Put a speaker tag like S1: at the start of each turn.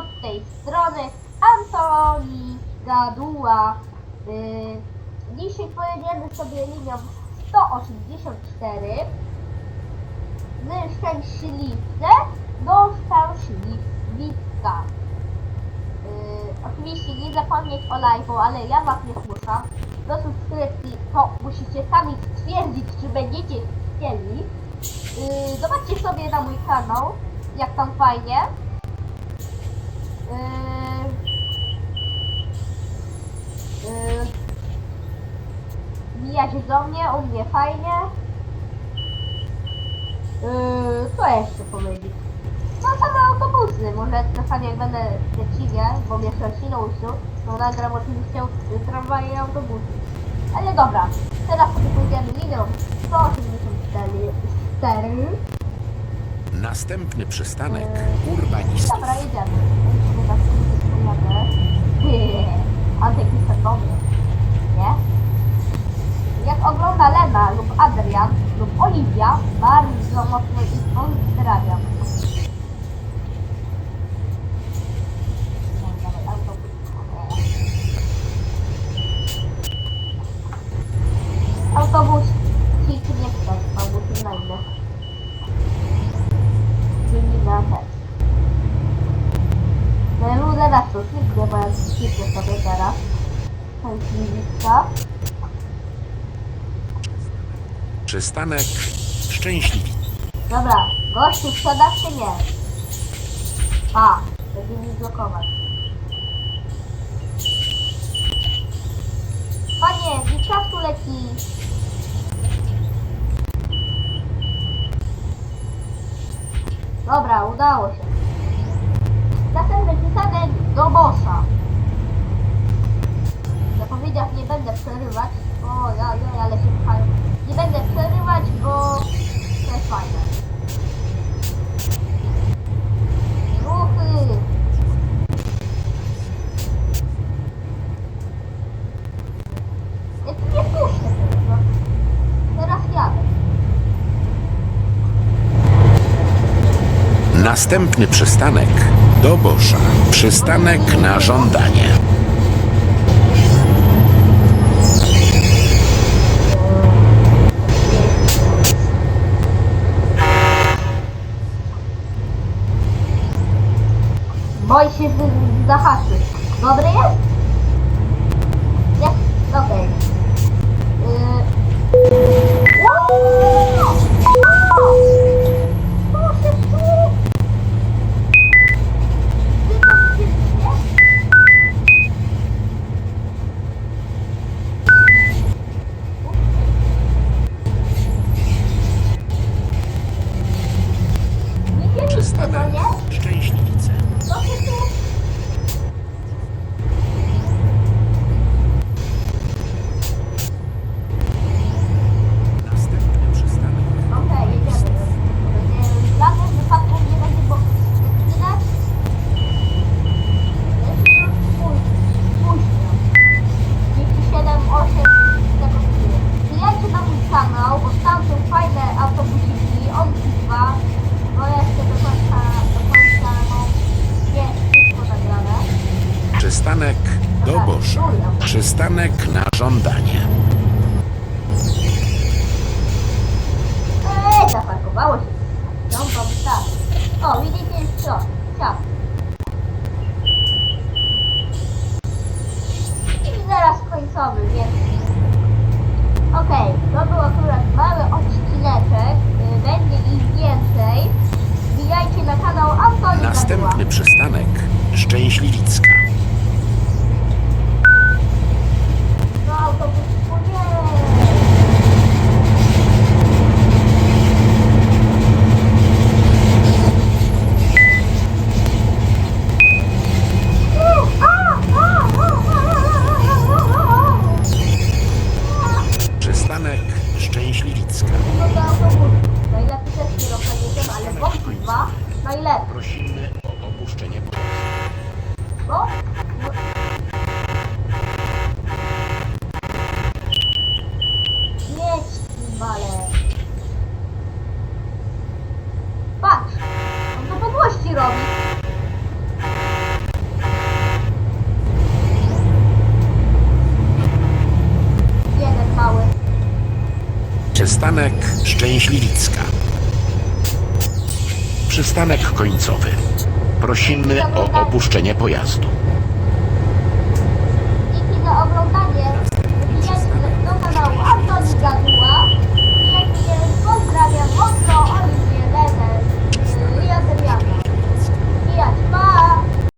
S1: od tej strony Antoni Gaduła. Yy, dzisiaj pojedziemy sobie linią 184 z Szczęśliwce do Szczęśliwiska. Yy, oczywiście nie zapomnieć o lajku, ale ja was nie zmuszam. Do subskrypcji to musicie sami stwierdzić, czy będziecie chcieli. Yy, zobaczcie sobie na mój kanał, jak tam fajnie. Yy, yy, Mijacie do mnie, u mnie fajnie. Yy, co jeszcze powiedzieć? No same autobusy, może czasami jak będę w Szczecinie, bo mieszkam w Świnoujściu, to nagram oczywiście tramwaje i autobusy. Ale dobra, teraz sobie pójdziemy linią 184 4.
S2: Następny przystanek urbanistów.
S1: Dobra, jedziemy. Sobie tak wspomniane. Antek jest dobry. Nie? Jak ogląda Lena lub Adrian lub Oliwia, pozdrawiam. No, dawaj, autobus. Ci nie chce, autobus na inne. Linijna też. No ja lubię na to, kliknę, bo ja sobie teraz. Chętliwiska.
S2: Przystanek.
S1: Dobra, gościu, wsiadasz czy nie? A, będzie mi blokować. Panie, czas tu leci. Dobra, udało się. Następny przystanek do bossa. W zapowiedziach nie będę przerywać. O, ja, ja, ale się pchają. Nie będę przerywać, bo to jest fajne. Ruchy! Ja tu nie puszczę tego. Teraz jadę.
S2: Następny przystanek Dobosza. Przystanek na żądanie.
S1: Boi się, że zahaczy. Dobry jest? Jest? Okej. Yy... Wow! Wow! Proszę tu! Ty to widzieliście? Widzieliście to,
S2: Przystanek
S1: nie?
S2: Szczęśliwice.
S1: Proszę tu!
S2: Następny przystanek
S1: Okej, jedziemy. Będzie- W żadnym wypadku nie będzie bo widać. Jest już późno. Późno. 37, 8, tego chwilę. Wbijajcie na mój kanał, bo tam są fajne autobusiki, on dwa, bo jeszcze do końca, do końca, no, jest wszystko nagrane.
S2: Przystanek Dobosza. Przystanek na żądanie.
S1: Eee, zaparkowało się. To wystarczy. O, widzicie, jest co? Ciao. I zaraz końcowy, więc... Okej, to był akurat mały odcineczek. y, Będzie ich więcej. Wbijajcie na kanał Antoni
S2: Następny przystanek Szczęśliwicka. Prosimy o opuszczenie pojazdu.
S1: O? Jest, ale... Patrz, on to po głości robi.
S2: Przestanek Szczęśliwicka przystanek końcowy. Prosimy o opuszczenie pojazdu. Dzięki za oglądanie.